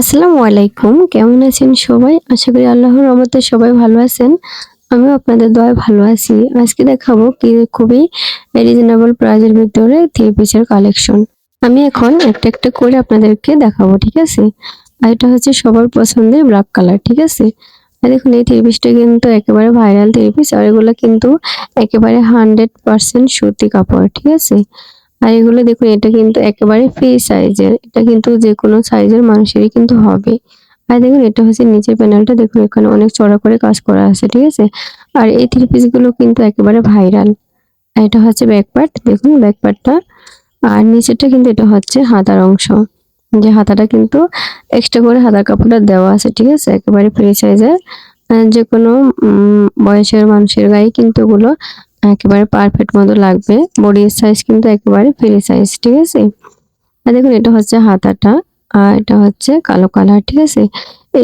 আসসালামু আলাইকুম। কেমন আছেন সবাই? আশা করি আল্লাহর রহমতে সবাই ভালো আছেন। আমিও আপনাদের দয়ায় ভালো আছি। আজকে দেখাবো কি খুবই রিজনেবল প্রাইজের ভিতরে থ্রি পিসের কালেকশন আমি এখন একটা একটা করে আপনাদেরকে দেখাবো, ঠিক আছে? আর এটা হচ্ছে সবার পছন্দের ব্ল্যাক কালার ঠিক আছে? আর দেখুন, এই থ্রি পিসটা কিন্তু একেবারে ভাইরাল থ্রি পিস আর এগুলো কিন্তু একেবারে হান্ড্রেড পার্সেন্ট সুতি কাপড়, ঠিক আছে? আর এগুলো দেখুন, এটা কিন্তু একেবারে ফ্রি সাইজের এটা কিন্তু যে কোনো সাইজের মানুষেরই কিন্তু হবে। আর দেখুন, এটা হচ্ছে নিচের প্যানেলটা দেখুন, এখানে অনেক চড়া করে কাজ করা আছে, ঠিক আছে? আর এই থ্রি পিসগুলো কিন্তু একেবারে ভাইরাল আর এটা হচ্ছে ব্যাক পার্ট দেখুন ব্যাক পার্টটা আর নিচেরটা কিন্তু এটা হচ্ছে হাতার অংশ। যে হাতাটা কিন্তু এক্সট্রা করে হাতার কাপড়টা দেওয়া আছে, ঠিক আছে? একেবারে ফ্রি সাইজের যে কোনো বয়সের মানুষের গায়ে কিন্তু ওগুলো একেবারে পারফেক্ট মতো লাগবে। বডির সাইজ কিন্তু একেবারে ফ্রি সাইজ ঠিক আছে? আর দেখুন, এটা হচ্ছে হাতাটা আর এটা হচ্ছে কালো কালার ঠিক আছে?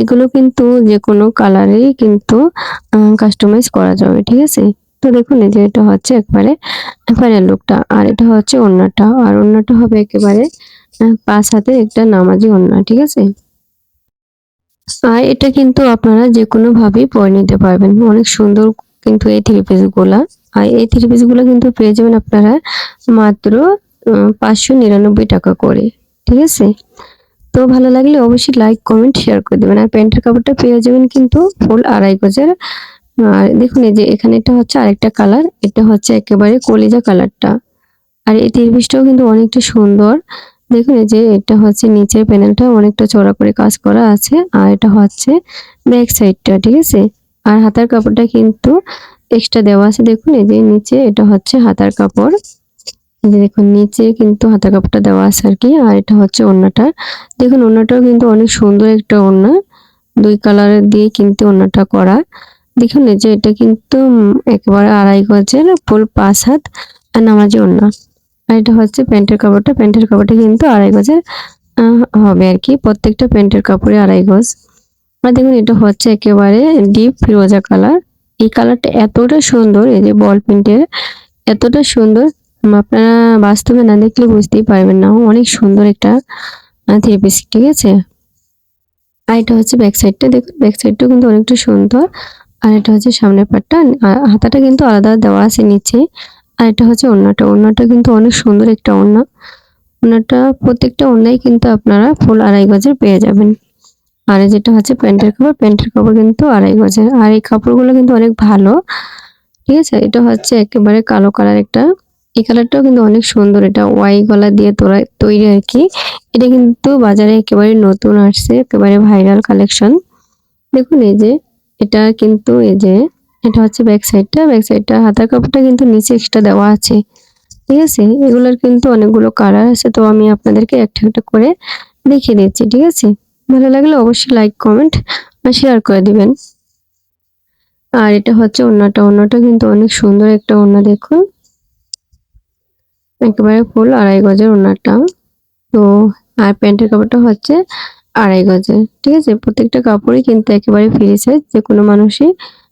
এগুলো কিন্তু যে কোনো কালারেই কিন্তু কাস্টমাইজ করা যাবে, ঠিক আছে? তো দেখুন, এই যে এটা হচ্ছে একবারে ফাইনাল লুকটা আর এটা হচ্ছে ওড়নাটা আর ওড়নাটা হবে একেবারে পাঁচ হাতে একটা নামাজি ওড়না, ঠিক আছে? আর এটা কিন্তু আপনারা যে কোনো ভাবেই পরে নিতে পারবেন। অনেক সুন্দর কিন্তু এই থ্রি পিসগুলা। আর এই থ্রি পিসগুলো কিন্তু পেয়ে যাবেন আপনারা মাত্র পাঁচশো নিরানব্বই টাকা করে, ঠিক আছে? তো ভালো লাগলে অবশ্যই লাইক কমেন্ট শেয়ার করে দেবেন। আর প্যান্টের কাপড়টা পেয়ে যাবেন কিন্তু ফুল আড়াই গজের। আর দেখুন এই যে এখানে এটা হচ্ছে আরেকটা কালার এটা হচ্ছে একেবারে কলিজা কালারটা আর এই থ্রি পিসটাও কিন্তু অনেকটা সুন্দর। দেখুন এই যে এটা হচ্ছে নিচের প্যানেলটা অনেকটা চড়া করে কাজ করা আছে। আর এটা হচ্ছে ব্যাক সাইডটা ঠিক আছে? আর হাতার কাপড়টা কিন্তু এক্সট্রা দেওয়া আছে, দেখুন, এই যে নিচে এটা হচ্ছে হাতার কাপড়। এই যে দেখুন, নিচে কিন্তু হাতার কাপড়টা দেওয়া আছে আর কি, আর এটা হচ্ছে ওড়নাটা দেখুন ওড়নাটাও কিন্তু অনেক সুন্দর একটা ওড়না দুই কালারের দিয়ে কিন্তু ওড়নাটা করা। দেখুন, এই যে এটা কিন্তু একেবারে আড়াই গজের ফুল পাঁচ হাত, আর নামাজি ওড়না আর এটা হচ্ছে প্যান্টের কাপড়টা প্যান্টের কাপড়টা কিন্তু আড়াই গজের হবে আর কি, প্রত্যেকটা প্যান্টের কাপড়ে আড়াই গজ। আর দেখুন, এটা হচ্ছে একেবারে ডিপ ফিরোজা কালার। এই কালারটা এতটা সুন্দর, এই যে বল প্রিন্টের এতটা সুন্দর আপনারা বাস্তবে না দেখলে বুঝতেই পারবেন না। অনেক সুন্দর একটা থ্রি পিস ঠিক আছে? আর এটা হচ্ছে ব্যাক সাইডটা দেখুন ব্যাক সাইডটাও কিন্তু অনেকটা সুন্দর। আর এটা হচ্ছে সামনের পাটটা হাতাটা কিন্তু আলাদা দেওয়া আছে নিচে। আর এটা হচ্ছে ওড়নাটা ওড়নাটা কিন্তু অনেক সুন্দর একটা ওড়না। ওড়নাটা প্রত্যেকটা ওড়নাই কিন্তু আপনারা ফুল আড়াই গজের পেয়ে যাবেন। আর যেটা হচ্ছে প্যান্টের কাপড় প্যান্টের কাপড় কিন্তু আড়াই গজের। আর এই কাপড়গুলো কিন্তু অনেক ভালো, ঠিক আছে? এটা হচ্ছে একেবারে কালো কালার একটা। এই কালারটাও কিন্তু অনেক সুন্দর, এটা ওয়াই গলা দিয়ে তোরা তৈরি আর কি। এটা কিন্তু বাজারে একেবারে নতুন আসছে, একেবারে ভাইরাল কালেকশন। দেখুন এই যে, এটা কিন্তু এই যে, এটা হচ্ছে ব্যাক সাইডটা। ব্যাক সাইডটা, হাতার কাপড়টা কিন্তু নিচে এক্সট্রা দেওয়া আছে, ঠিক আছে? এগুলোর কিন্তু অনেকগুলো কালার আছে, তো আমি আপনাদেরকে একটা একটা করে দেখিয়ে দিচ্ছি, ঠিক আছে? ভালো লাগলে অবশ্যই লাইক কমেন্ট শেয়ার করে দিবেন। আর এটা হচ্ছে ওড়নাটা। অন্যটা কিন্তু অনেক সুন্দর একটা ওড়না দেখুন। একেবারে ফুল আড়াই গজের ওড়নাটা। তো আর প্যান্টের কাপড়টা হচ্ছে আড়াই গজের। ঠিক আছে? প্রত্যেকটা কাপড়ই কিন্তু একেবারে ফ্রি সাইজ যে কোনো মানুষই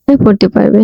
পরতে পারবে।